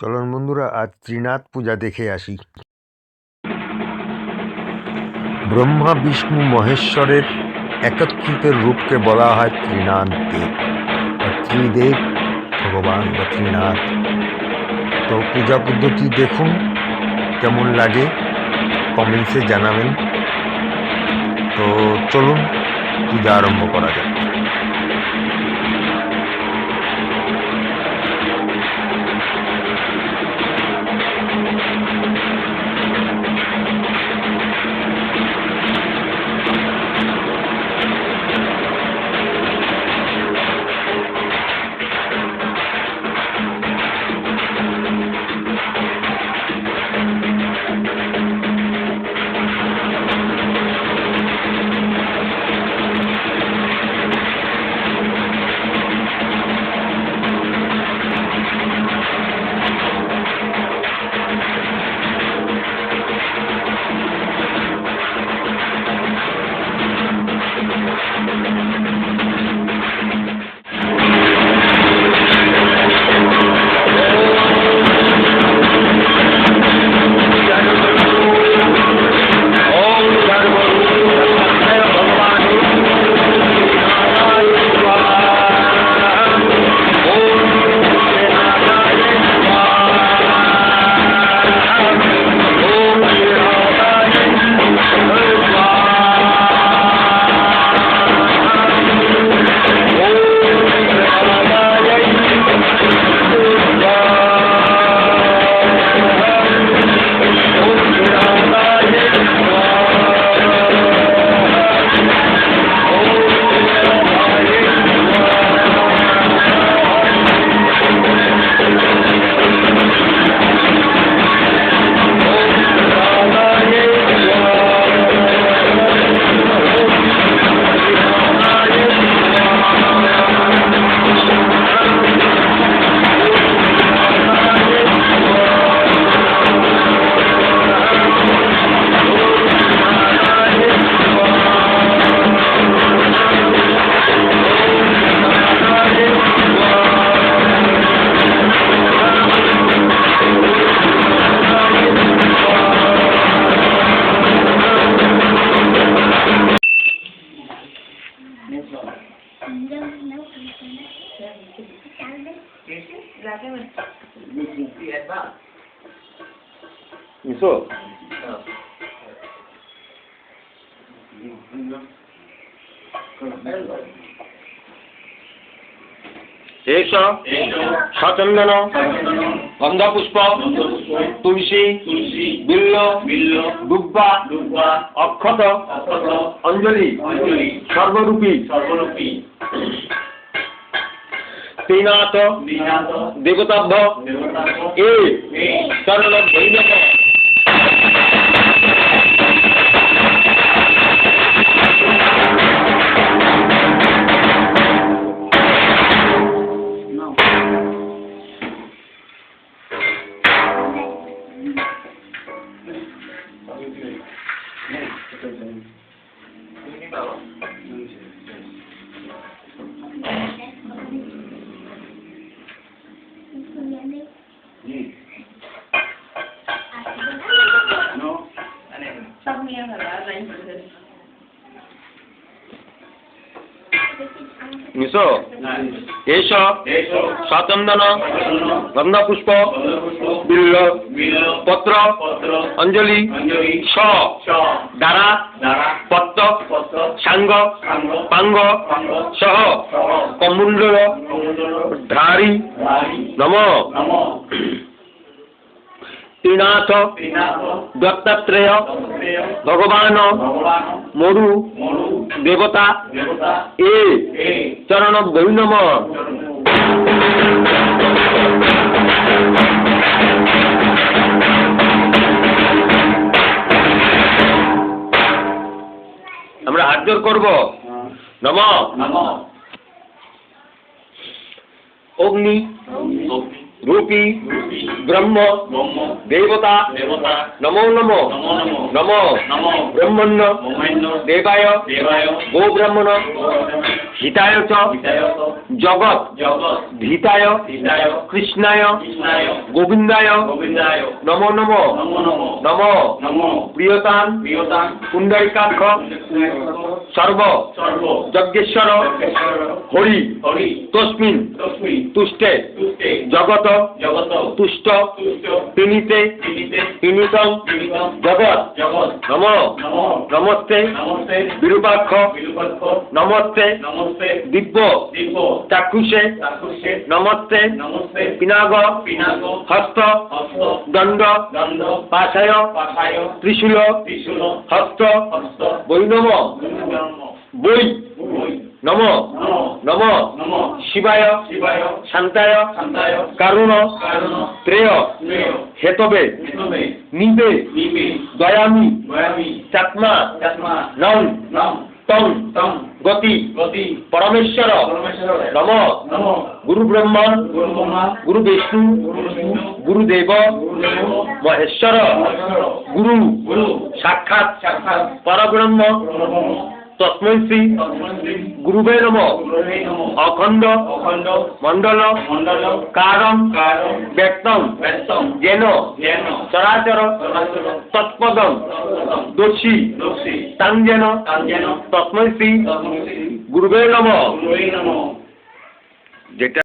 চলুন বন্ধুরা, আজ ত্রিনাথ পূজা দেখে আসি। ব্রহ্মা, বিষ্ণু, মহেশ্বরের একত্রিত রূপকে বলা হয় ত্রিনাথ দেব। বা ত্রিদেব ভগবান বা ত্রিনাথ। তো পূজা পদ্ধতি দেখুন, কেমন লাগে কমেন্টসে জানাবেন। তো চলুন, পূজা আরম্ভ করা যাক। মিশো এস সচন্দন? গন্ধপুষ্প? তুলসী? বিল্ল? দুব্বা অক্ষত? অঞ্জলি? সর্বরূপী? সর্বরূপী। শ্রীনাথ দেবতাভ্য এ? No. Ano yun? Sabi niya na lang, মিশো এস। সচন্দন গন্ধপুষ্প বিল্ল পত্র, অঞ্জলি, স। দ্বারা, পত্র, সাঙ্গ, পাঙ্গ, সহ কমুণ্ডল ধারী, নম। ত্রিনাথ দত্তাত্রেয় ভগবান মরু দেবতা এ চরণ বৈনম আমরা হাত জোর করব। নম। অগ্নি। রূপী রূপী ব্রহ্ম দেবতা নমো নমো নমো ব্রহ্মণ্য দেবায় গো ব্রাহ্মণ হিতায় চ জগৎ ধীতায় কৃষ্ণায় গোবিন্দায় নমো নমো নমো প্রিয়তান প্রিয়তাং পুণ্ডরিকাক্ষ সর্ব যজ্ঞেশ্বর হরি তস্মিন তুষ্টে জগত জগত তুষ্ট তিনিতে তিনিতে তিনিতং জগৎ নম নমো নমস্তে বিরূপাক্ষ নমস্তে দিব্য চাক্ষুষে নমস্তে পিনাগ হস্ত দণ্ড পাশায় ত্রিশূল হস্ত বৈনম বৈ নম নমো। শিবায়। শিবায়। শান্তায়। কারুণ। কারণ। ত্রেয়। হেতবে। নিবে। নিবে। দয়ামি। চাত্মা। নম। নাম। তং তং গতি। গতি। পরমেশ্বর। নম। নমো। গুরু ব্রহ্মা। গুরু ব্রহ্মা। গুরু বিষ্ণু। গুরু বিষ্ণু। গুরুদেব। মহেশ্বর। মহেশ্বর। গুরু। গুরু। সাক্ষাৎ। সাক্ষাৎ। পরব্রহ্ম। শ্রী তন্মন্ত্রী গুরুবে নম অখণ্ড মন্ডল কারণ ব্যক্ত ব্যক্তম যেন চরাচর তৎপদম দোষী তাং যেন তাং শ্রী গুরুবে নম। যেটা